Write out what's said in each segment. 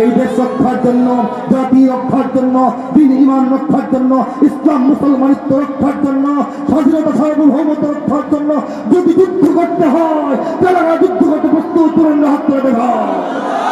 এই দেশ রক্ষার জন্য, জাতি রক্ষার জন্য, দিন ইমান রক্ষার জন্য, ইসলাম মুসলমানিত্ব রক্ষার জন্য, স্বাধীনতা সার্বভৌমত্ব রক্ষার জন্য যদি যুদ্ধ করতে হয় তারা যুদ্ধ করতে প্রস্তুত হাত তুলে দেখায়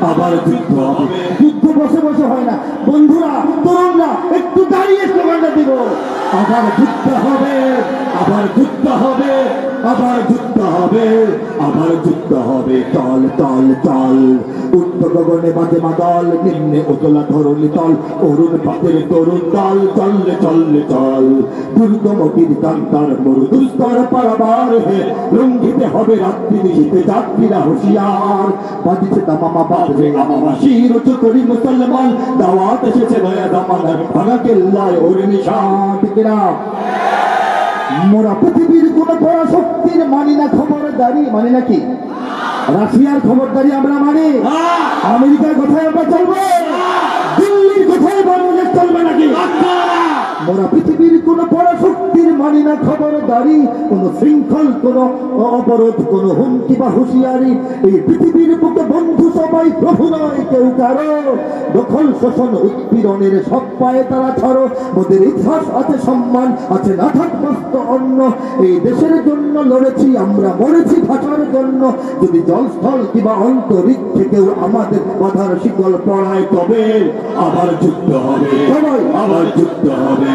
আবার যুদ্ধ হবে। যুদ্ধ বসে বসে হয় না। বন্ধুরা, তরুণরা, একটু দাঁড়িয়ে স্লোগানটা দিব। আবার যুদ্ধ হবে, আবার যুদ্ধ হবে, আবার যুদ্ধ হবে, আবার যুদ্ধ হবে। চল চল চল। উত্তর গগনে বাজে মাদল নিম্নে ওতলা ধরণী তল অরুণ পাতের তরুণ দল চললে চললে চল। দুর্গমতির কান্তার মরু দুস্তর পারাবার হে রঙ্গিতে হবে রাত্রি নিশীতে যাত্রীরা হুঁশিয়ার। বাজিছে তামামা বাজবে আমামা শির উঁচু করি মুসলমান দাওয়াত এসেছে নয়া জামানার ভাঙা কেল্লায় ওর নিশান। না মোরা পৃথিবীর কোন পড়া শক্তির মানি না খবরদারি। মানি নাকি রাশিয়ার খবরদারি আমরা মানি। আমেরিকার কথায় আমরা চলবো। দিল্লির কথায় বাংলাদেশ চলবে নাকি? মোরা পৃথিবীর কোন পড়া শক্তির মানি না খবরদারি কোন শৃঙ্খল কোন অবরোধ কোন হুমকি বা হুঁশিয়ারি। এই পৃথিবীর বুকে বন্ধু সবাই প্রভু নয় কেউ কারও। দখল শোষণ উৎপীড়নের সব পায়ে তারা ছাড়ো মোদের ইতিহাস আছে সম্মান আছে না থাক মস্ত অন্য এই দেশের জন্য লড়েছি আমরা মরেছি ভাষার জন্য। যদি জলস্থল কিংবা অন্তরিক কেউ আমাদের বাধার শিকল পড়ায় তবে আবার যুদ্ধ হবে। সবাই। আবার যুদ্ধ হবে।